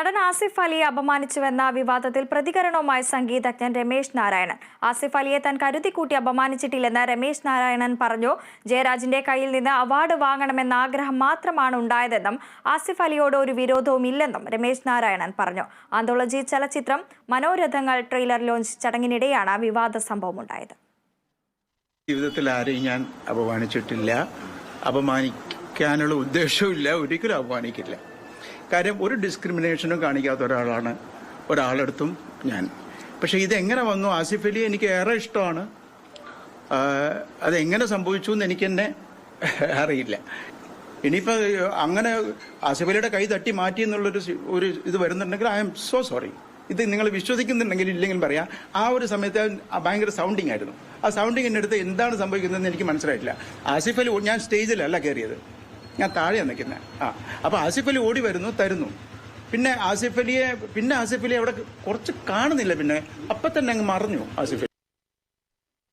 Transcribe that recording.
നടൻ ആസിഫ് അലിയെ അപമാനിച്ചുവെന്ന വിവാദത്തിൽ പ്രതികരണവുമായി സംഗീതജ്ഞൻ രമേശ് നാരായണൻ. ആസിഫ് അലിയെ താൻ കരുതിക്കൂട്ടി അപമാനിച്ചിട്ടില്ലെന്ന് രമേശ് നാരായണൻ പറഞ്ഞു. ജയരാജിന്റെ കയ്യിൽ നിന്ന് അവാർഡ് വാങ്ങണമെന്ന ആഗ്രഹം മാത്രമാണ് ഉണ്ടായതെന്നും ആസിഫ് അലിയോട് ഒരു വിരോധവും ഇല്ലെന്നും രമേശ് നാരായണൻ പറഞ്ഞു. ആന്തോളജി ചലച്ചിത്രം മനോരഥങ്ങൾ ട്രെയിലർ ലോഞ്ച് ചടങ്ങിനിടെയാണ് വിവാദ സംഭവം ഉണ്ടായത്. ജീവിതത്തിൽ ആരെയും ഞാൻ അപമാനിച്ചിട്ടില്ല. അപമാനിക്കാനുള്ള ഉദ്ദേശവുമില്ല. ഒരിക്കലും അപമാനിക്കില്ല. കാര്യം ഒരു ഡിസ്ക്രിമിനേഷനും കാണിക്കാത്ത ഒരാളാണ്. ഒരാളെടുത്തും ഞാൻ. പക്ഷെ ഇതെങ്ങനെ വന്നു? ആസിഫ് അലി എനിക്ക് ഏറെ ഇഷ്ടമാണ്. അതെങ്ങനെ സംഭവിച്ചു എന്ന് എനിക്ക് തന്നെ അറിയില്ല. ഇനിയിപ്പോൾ അങ്ങനെ ആസിഫ് അലിയുടെ കൈ തട്ടി മാറ്റി എന്നുള്ളൊരു ഒരു ഇത് വരുന്നുണ്ടെങ്കിൽ ഐ എം സോ സോറി. ഇത് നിങ്ങൾ വിശ്വസിക്കുന്നുണ്ടെങ്കിൽ ഇല്ലെങ്കിൽ പറയാം. ആ ഒരു സമയത്ത് ഭയങ്കര സൗണ്ടിങ് ആയിരുന്നു. ആ സൗണ്ടിങ്ങിന്റെ അടുത്ത് എന്താണ് സംഭവിക്കുന്നതെന്ന് എനിക്ക് മനസ്സിലായിട്ടില്ല. ആസിഫ് അലി ഞാൻ സ്റ്റേജിലല്ല കയറിയത്. ഞാൻ താഴെയാണ് നിൽക്കുന്നത് ആ അപ്പോൾ ആസിഫ് അലി ഓടി വരുന്നു തരുന്നു. പിന്നെ ആസിഫ് അലിയെ പിന്നെ ആസിഫ് അലി അവിടെ കുറച്ച് കാണുന്നില്ല പിന്നെ. അപ്പം തന്നെ അങ്ങ് മറഞ്ഞു ആസിഫ്